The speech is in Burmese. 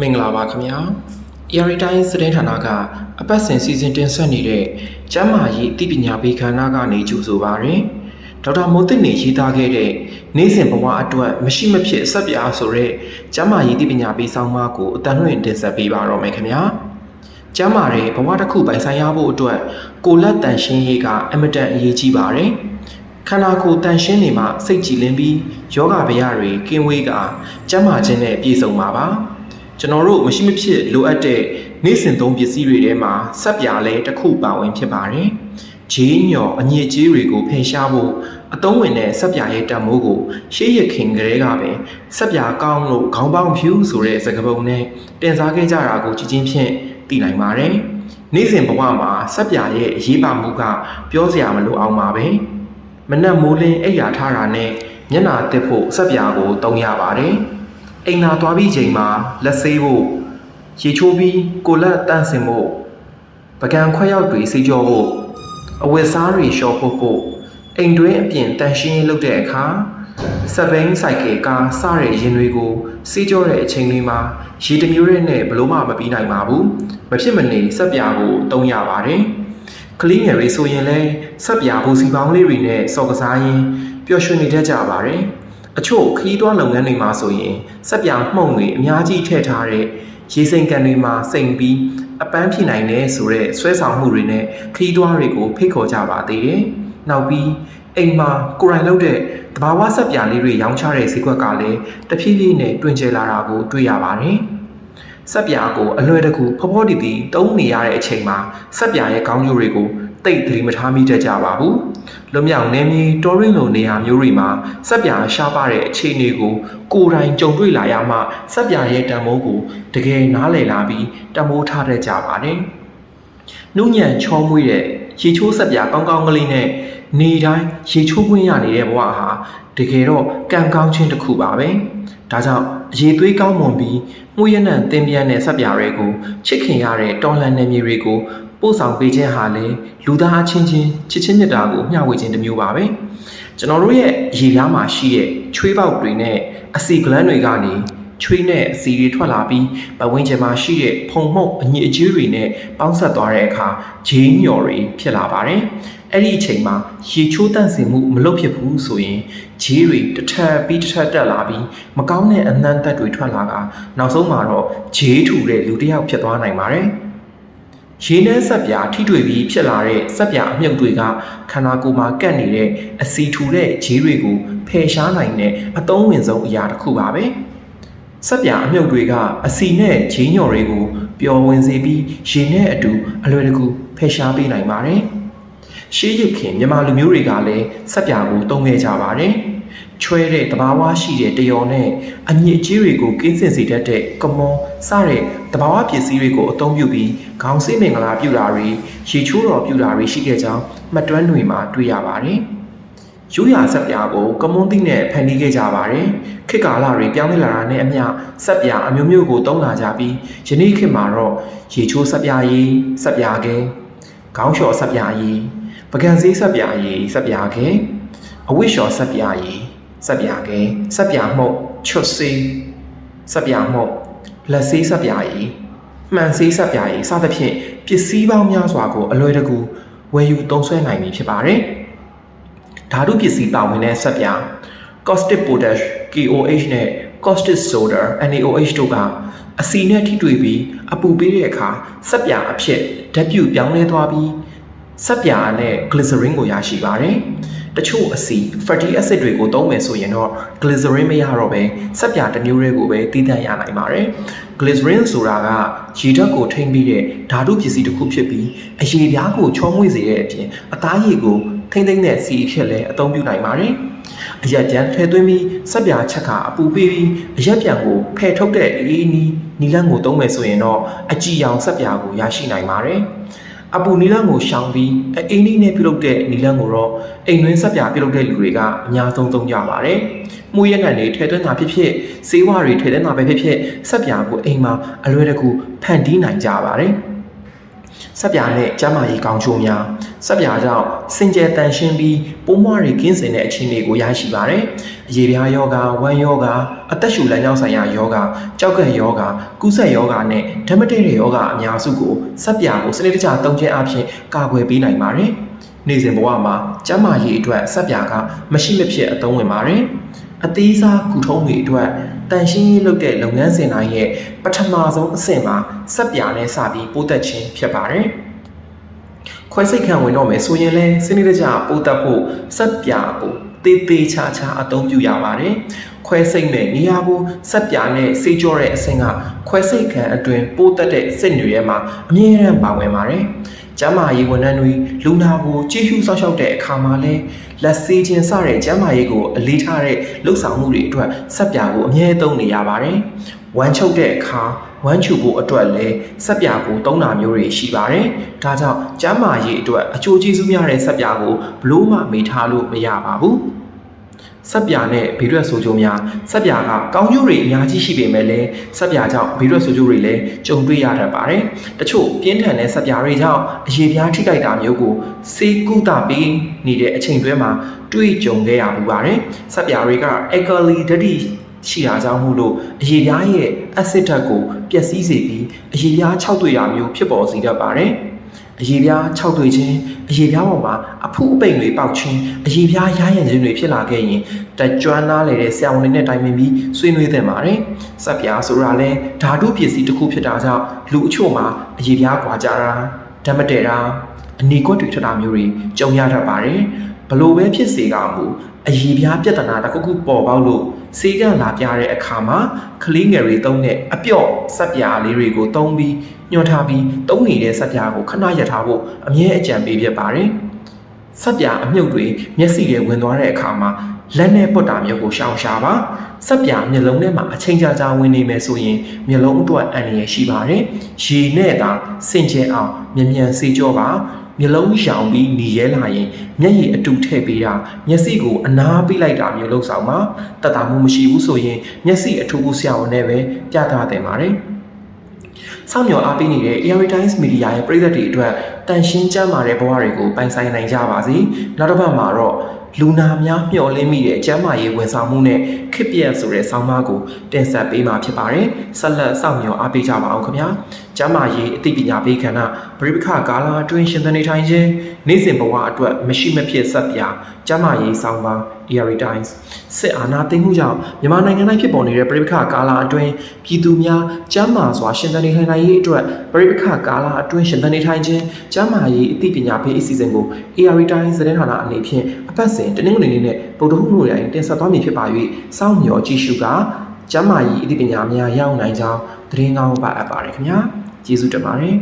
မင်္ဂလာပါခင်ဗျာ ARI တိုင်းစတဲ့ဌာနကအပတ်စဉ်စီစဉ်တင်ဆက်နေတဲ့ကျမ်းမာရေးအသိပညာပေးခန္ဓာကနေကြိုဆိုပါရယ်ဒေါက်တာမိုးသိနေရေးသားခဲ့တဲ့နေ့စဉ်ဘဝအတွက်မရှိမဖြစ်ဆက်ပြားဆိုတဲ့ကျမ်းမာရေးအသိပညာပေးဆောင်မကိုအတန်လွှင့်တင်ဆက်ပေးပါတော့မယ်ခင်ဗျာကျမ်းမာတဲ့ဘဝတစ်ခုပိုင်ဆိုင်ရဖို့အတွက်ကိုယ်လက်တန်ရှင်းရေးကအမတန်အရေးကြီးပါတယ်ခန္ဓာကိုယ်တန်ရှင်းနေမှစိတ်ကြည်လင်ပြီးယောဂဗျာတွေကင်းဝေးကကျန်းမာခြင်းနဲ့ပြည့်စုံပါပါ ကျွန်တော်တို့မရှိမဖြစ်လိုအပ်တဲ့နေ့စဉ်သုံးပစ္စည်းတွေထဲမှာဆက်ပြားလဲတစ်ခုပါဝင်ဖြစ်ပါတယ်။ဂျေးညော်အညစ်အကြေးတွေကိုဖယ်ရှားဖို့အသုံးဝင်တဲ့ဆက်ပြားရဲ့တံမိုးကိုရှေးရခင်ကလေးကပဲဆက်ပြားကောင်းလို့ခေါင်းပေါင်းဖြူဆိုတဲ့စကားပုံနဲ့တင်စားခဲ့ကြတာကိုကြည်ချင်းဖြင့်သိနိုင်ပါတယ်။နေ့စဉ်ဘဝမှာဆက်ပြားရဲ့အရေးပါမှုကပြောစရာမလိုအောင်ပါပဲ။မနက်မိုးလင်းအိပ်ရာထားတာနဲ့မျက်နာတက်ဖို့ဆက်ပြားကိုတုံးရပါတယ်။ အိမ်သာသွားပြီးချိန်မှာလက်ဆေးဖို့ရေချိုးပြီးကိုလက်တန့်စင်ဖို့ပကံခွက်ရောက်တွေစေးကြောဖို့အဝတ်စားတွေလျှော်ဖို့ဖို့အိမ်တွင်းအပြင်တန်ရှင်းရေးလုပ်တဲ့အခါစက်ဘိန်းစိုက်ကယ်ကားစတဲ့ရင်တွေကိုစေးကြောတဲ့အချိန်လေးမှာရေတစ်မျိုးရဲနဲ့ဘလို့မှမပြီးနိုင်ပါဘူးမဖြစ်မနေစက်ပြာကိုတုံးရပါတယ်ကလေးငယ်တွေဆိုရင်လည်းစက်ပြာဘူစီပေါင်းလေးတွေနဲ့စော်ကစားရင်းပျော်ရွှင်နေတတ်ကြပါတယ် အချို့ခရီးသွားလုပ်ငန်းတွေမှာဆိုရင်စက်ပြာမှုန့်တွေအများကြီးထည့်ထားတဲ့ရေစိမ်ကန်တွေမှာစိမ်ပြီးအပန်းဖြစ်နိုင်တယ်ဆိုတော့ဆွဲဆောင်မှုတွေနဲ့ခရီးသွားတွေကိုဖိတ်ခေါ်ကြပါသေးတယ်။နောက်ပြီးအိမ်မှာကိုယ်တိုင်လုပ်တဲ့တဘာဝစက်ပြာလေးတွေရောင်းချတဲ့ဈေးကွက်ကလည်းတဖြည်းဖြည်းနဲ့တွင်ကျလာတာကိုတွေ့ရပါတယ်။စက်ပြာကိုအလွယ်တကူဖောဖောတီတီတုံးနေရတဲ့အချိန်မှာစက်ပြာရဲ့ခေါင်းကျိုးတွေကို တိတ်သတိမထားမိတတ်ကြပါဘူး။လွမြောက်နေမြေတော်ရင်းလိုနေရာမျိုးတွေမှာစက်ပြာရှားပါတဲ့အခြေအနေကိုကိုယ်တိုင်ကြုံတွေ့လာရမှစက်ပြာရဲ့တံမိုးကိုတကယ်နားလည်လာပြီးတံမိုးထားတတ်ကြပါတယ်။နုညံ့ချောမွေ့တဲ့ရေချိုးစက်ပြာကောင်းကောင်းကလေးနဲ့နေတိုင်းရေချိုးခွင့်ရနေတဲ့ဘဝဟာတကယ်တော့ကံကောင်းခြင်းတစ်ခုပါပဲ။ဒါကြောင့်အရေးသွေးကောင်းမွန်ပြီးမှုရနံတင်ပြန်တဲ့ဆက်ပြားတွေကိုချစ်ခင်ရတဲ့တော်လှန်နေမျိုးတွေကို ပို့ဆောင်ပေးခြင်းဟာလေလူသားအချင်းချင်းချစ်ချင်းမြတ်တာကိုမျှဝေခြင်းတစ်မျိုးပါပဲကျွန်တော်တို့ရဲ့ရေပြားမှာရှိတဲ့ချွေးပေါက်တွေနဲ့အစီဂလန်းတွေကနေချွေးနဲ့အစီတွေထွက်လာပြီးပဝင်းချင်မှာရှိတဲ့ဖုံမှုန့်အညစ်အကြေးတွေနဲ့ပေါင်းဆက်သွားတဲ့အခါဂျင်းညော်တွေဖြစ်လာပါတယ်အဲ့ဒီအချိန်မှာရေချိုးတန့်စင်မှုမလုပ်ဖြစ်ဘူးဆိုရင်ဂျေးတွေတစ်ထပ်ပြီးတစ်ထပ်တက်လာပြီးမကောင်းတဲ့အနံ့သက်တွေထွက်လာကနောက်ဆုံးမှာတော့ဂျေးထူတဲ့လူတစ်ယောက်ဖြစ်သွားနိုင်ပါတယ် ရေနဲ့ဆက်ပြာထိတွေ့ပြီးဖြစ်လာတဲ့ဆက်ပြာအမြုပ်တွေကခန္ဓာကိုယ်မှာကပ်နေတဲ့အစီထူတဲ့ဂျေးတွေကိုဖယ်ရှားနိုင်တဲ့အသုံးဝင်ဆုံးအရာတစ်ခုပါပဲဆက်ပြာအမြုပ်တွေကအစီနဲ့ဂျင်းညော်တွေကိုပျော်ဝင်စေပြီးရေနဲ့အတူအလွယ်တကူဖယ်ရှားပေးနိုင်ပါတယ်ရှေးရခင်မြန်မာလူမျိုးတွေကလည်းဆက်ပြာကိုတုံးခဲ့ကြပါတယ် ချွဲတဲ့တဘာဝရှိတဲ့တယောနဲ့အညစ်အကြေးတွေကိုကင်းစင်စေတတ်တဲ့ကမွန်စတဲ့တဘာဝပစ္စည်းတွေကိုအသုံးပြုပြီးခေါင်းစည်းမင်္ဂလာပြုတာတွေရေချိုးတော်ပြုတာတွေရှိခဲ့ကြောင်းမှတ်တမ်းတွေမှာတွေ့ရပါတယ်။ရိုးရာဆက်ပြာကိုကမွန်တိနဲ့ဖန်တီးခဲ့ကြပါတယ်။ခေတ်ကာလတွေပြောင်းလဲလာတာနဲ့အမျှဆက်ပြာအမျိုးမျိုးကိုသုံးလာကြပြီးယနေ့ခေတ်မှာတော့ရေချိုးဆက်ပြာရည်ဆက်ပြာခဲခေါင်းလျှော်ဆက်ပြာရည်ပကံစည်းဆက်ပြာရည်ဆက်ပြာခဲ အဝိလျှော်ဆက်ပြာရည်ဆက်ပြာခဲဆက်ပြာမှုတ်ချွတ်စေးဆက်ပြာမှုတ်လက်စေးဆက်ပြာရည်မှန်စေးဆက်ပြာရည်စသဖြင့်ပစ္စည်းပေါင်းများစွာကိုအလွယ်တကူဝယ်ယူသုံးစွဲနိုင်ပြီဖြစ်ပါတယ်ဓာတုပစ္စည်းပါဝင်တဲ့ဆက်ပြာ caustic potash KOH နဲ့ caustic soda NaOH တို့ကအစီနဲ့ထိတွေ့ပြီးအပူပေးတဲ့အခါဆက်ပြာအဖြစ်ဓာတ်ပြုတ်ပြောင်းလဲသွားပြီး ဆက်ပြာနဲ့ glycerin ကိုရရှိပါတယ်။တချို့အစီ fatty acid တွေကိုသုံးမယ်ဆိုရင်တော့ glycerin မရတော့ဘဲဆက်ပြာတစ်မျိုးတည်းကိုပဲတည်တံ့ရနိုင်ပါတယ်။ glycerin ဆိုတာကရေဓာတ်ကိုထိမ့်ပြီးတဲ့ဓာတုပစ္စည်းတစ်ခုဖြစ်ပြီးအရေပြားကိုချောမွေ့စေတဲ့အပြင်အသားရည်ကိုထိမ့်သိမ့်တဲ့စီအဖြစ်လည်းအသုံးပြုနိုင်ပါတယ်။အရက်ပြန်ထဲသွင်းပြီးဆက်ပြာချက်ကအပူပေးပြီးအရက်ပြန်ကိုဖယ်ထုတ်တဲ့အေးနီးနီလန်းကိုသုံးမယ်ဆိုရင်တော့အကြည်ရောင်ဆက်ပြာကိုရရှိနိုင်ပါတယ်။ အပူနီလန်းကိုရှောင်ပြီးအင်းနီးနဲ့ပြုလုပ်တဲ့နီလန်းကိုတော့အိမ်တွင်းဆက်ပြာပြုလုပ်တဲ့လူတွေကအများဆုံးသုံးကြပါတယ်။မှုရက်ငံတွေထဲသွင်းတာဖြစ်ဖြစ်စေးဝါတွေထဲသွင်းတာပဲဖြစ်ဖြစ်ဆက်ပြာကိုအိမ်မှာအလွယ်တကူဖန်တီးနိုင်ကြပါတယ်။ စက်ပြာနဲ့ကျန်းမာရေးကောင်းကျိုးများစက်ပြာကြောင့်စင်ကြယ်တန်ရှင်းပြီးပိုးမွှားတွေကင်းစင်တဲ့အခြေအနေကိုရရှိပါတယ်။အရေပြားယောဂဝမ်းယောဂအသက်ရှူလမ်းကြောင်းဆိုင်ရာယောဂကြောက်ကက်ယောဂကုသယောဂနဲ့ဓမ္မတိတဲ့ယောဂအများစုကိုစက်ပြာကိုစနစ်တကျသုံးခြင်းအပြင်ကာကွယ်ပေးနိုင်ပါတယ်။နေ့စဉ်ဘဝမှာကျန်းမာရေးအတွက်စက်ပြာကမရှိမဖြစ်အသုံးဝင်ပါတယ်။အသေးစားကုထုံးတွေအတွက် တန်ရှင်းရေးလုပ်တဲ့လုပ်ငန်းစဉ်တိုင်းရဲ့ပထမဆုံးအဆင့်မှာစက်ပြာနဲ့စပြီးပိုးသက်ခြင်းဖြစ်ပါတယ်။ခွဲစိတ်ခံဝင်တော့မယ်ဆိုရင်လဲစနစ်တကျပိုးသက်ဖို့စက်ပြာကို တေးသေးချာချာအသုံးပြုရပါတယ်။ခွဲစိတ်မဲ့နေရာကိုစက်ပြာနဲ့စေးကြောတဲ့အဆင့်ကခွဲစိတ်ခံအတွင်ပိုးသက်တဲ့စစ်တွေထဲမှာအမြဲတမ်းပါဝင်ပါတယ်။ကျမ်းမာရေးဝန်ထမ်းတွေလူနာကိုကြည့်ရှုစောင့်ရှောက်တဲ့အခါမှာလဲလက်ဆေးခြင်းစတဲ့ကျမ်းမာရေးကိုအလေးထားတဲ့လှုပ်ဆောင်မှုတွေအတွက်စက်ပြာကိုအမြဲသုံးနေရပါတယ်။ဝမ်းချုပ်တဲ့အခါ ဝမ်းချူဖို့အတွက်လည်းစက်ပြာကိုသုံးတာမျိုးတွေရှိပါတယ်။ဒါကြောင့်ကျမ်းမာရေးအတွက်အကျိုးကျေးဇူးများတဲ့စက်ပြာကိုဘလို့မှမေ့ထားလို့မရပါဘူး။ဆက်ပြာနဲ့ဗီရွက်ဆိုးကျိုးများဆက်ပြာကကောင်းကျိုးတွေအများကြီးရှိပေမဲ့လည်းဆက်ပြာကြောင့်ဗီရွက်ဆိုးကျိုးတွေလည်းကြုံတွေ့ရတတ်ပါတယ်။တချို့ပြင်းထန်တဲ့ဆက်ပြာတွေကြောင့်အရေပြားထိခိုက်တာမျိုးကိုစေကုသပေးနေတဲ့အချိန်တွဲမှာတွေ့ကြုံခဲ့ရမှုပါတယ်။ဆက်ပြာတွေက alkali ဓာတ်ရှိတာကြောင့်မို့လို့အရေပြားရဲ့ acid ဓာတ်ကိုပျ က်စီးစေပြီးအရေပြားခြောက်သွေ့ရာမျိုးဖြစ်ပေါ်စေတတ်ပါတယ်။အရေပြားခြောက်သွေ့ခြင်းအရေပြားပေါ်မှာအဖုအပိန်တွေပေါက်ခြင်းအရေပြားရရံခြင်းတွေဖြစ်လာခဲ့ရင်တကြွမ်းနားလေတဲ့ဆရာဝန်တွေနဲ့တိုင်ပင်ပြီးဆွေးနွေးသင့်ပါတယ်။စက်ပြားဆိုတာလဲဓာတုပစ္စည်းတစ်ခုဖြစ်တာကြောင့်လူအချို့မှာအရေပြားကွာကြတာဓာတ်မတည့်တာအနီကွက်တွေထတာမျိုးတွေကြုံရတတ်ပါတယ်။ ဘလို့ပဲဖြစ်စေကမူအရေပြားပြဿနာတစ်ခုခုပေါ်ပေါက်လို့စေကလာပြတဲ့အခါမှာကလေးငယ်တွေတုံးတဲ့အပြော့စက်ပြားလေးတွေကိုတုံးပြီးညှော်ထားပြီးတုံးနေတဲ့စက်ပြားကိုခဏရထားဖို့အမြဲအကြံပေးဖြစ်ပါတယ်။စက်ပြားအမြုပ်တွေမျက်စိတွေဝင်သွားတဲ့အခါမှာ လက်နဲ့ပုတ်တာမျိုးကိုရှောင်ရှားပါစက်ပြားမျက်လုံးထဲမှာအချိန်ကြာကြာဝင်နေမယ်ဆိုရင်မျက်လုံးအတွက်အန္တရာယ်ရှိပါတယ်။ရေနဲ့သာစင်ကြယ်အောင်မြန်မြန်စေကြောပါမျက်လုံးရှောင်ပြီးหนีရဲလာရင်မျက်ရည်အတူထည့်ပေးတာမျက်စိကိုအနားပိလိုက်တာမျိုးလုပ်ဆောင်ပါတတ်တာမှုမရှိဘူးဆိုရင်မျက်စိအထူးဆရာဝန်နဲ့ပဲပြသတင်ပါတယ်စောင့်မျှော်အားပေးနေတဲ့ Air Times Media ရဲ့ပရိသတ်တွေအတွက်တန်ရှင်းကျမ်းမာတဲ့ဘဝတွေကိုပိုင်ဆိုင်နိုင်ကြပါစေနောက်တစ်ပတ်မှာတော့ လူနာများမျှော်လင့်မိတဲ့ကျမ်းမာရေးဝန်ဆောင်မှုနဲ့ခစ်ပြက်ဆိုတဲ့ဆောင်းပါးကိုတင်ဆက်ပေးမှာဖြစ်ပါတယ်ဆက်လက်စောင့်မျှော်အားပေးကြပါအောင်ခင်ဗျာကျမ်းမာရေးအသိပညာပေးကဏ္ဍပရိပခကာလာအတွင်းရှင်သန်နေထိုင်ခြင်းနေ့စဉ်ဘဝအတွက်မရှိမဖြစ်ဆက်ပြကျမ်းမာရေးဆောင်းပါး Air Times စစ်အာဏာသိမ်းမှုကြောင့်မြန်မာနိုင်ငံ၌ဖြစ်ပေါ်နေတဲ့ပရိပခကာလာအတွင်းပြည်သူများကျမ်းမာစွာရှင်သန်နေထိုင်နိုင်ရေးအတွက်ပရိပခကာလာအတွင်းရှင်သန်နေထိုင်ခြင်းကျမ်းမာရေးအသိပညာပေးအစီအစဉ်ကို Air Times သတင်းဌာနအနေဖြင့်အပတ်စဉ်တနင်္ဂနွေနေ့နဲ့ဗုဒ္ဓဟူးနေ့တိုင်းတင်ဆက်သွားမည်ဖြစ်ပါ၍စောင့်မျှော်ကြည့်ရှုကကျမ်းမာရေးအသိပညာများရအောင်နိုင်ကြောင်းသတင်းကောင်းပါအပ်ပါတယ်ခင်ဗျာကျေးဇူးတင်ပါတယ်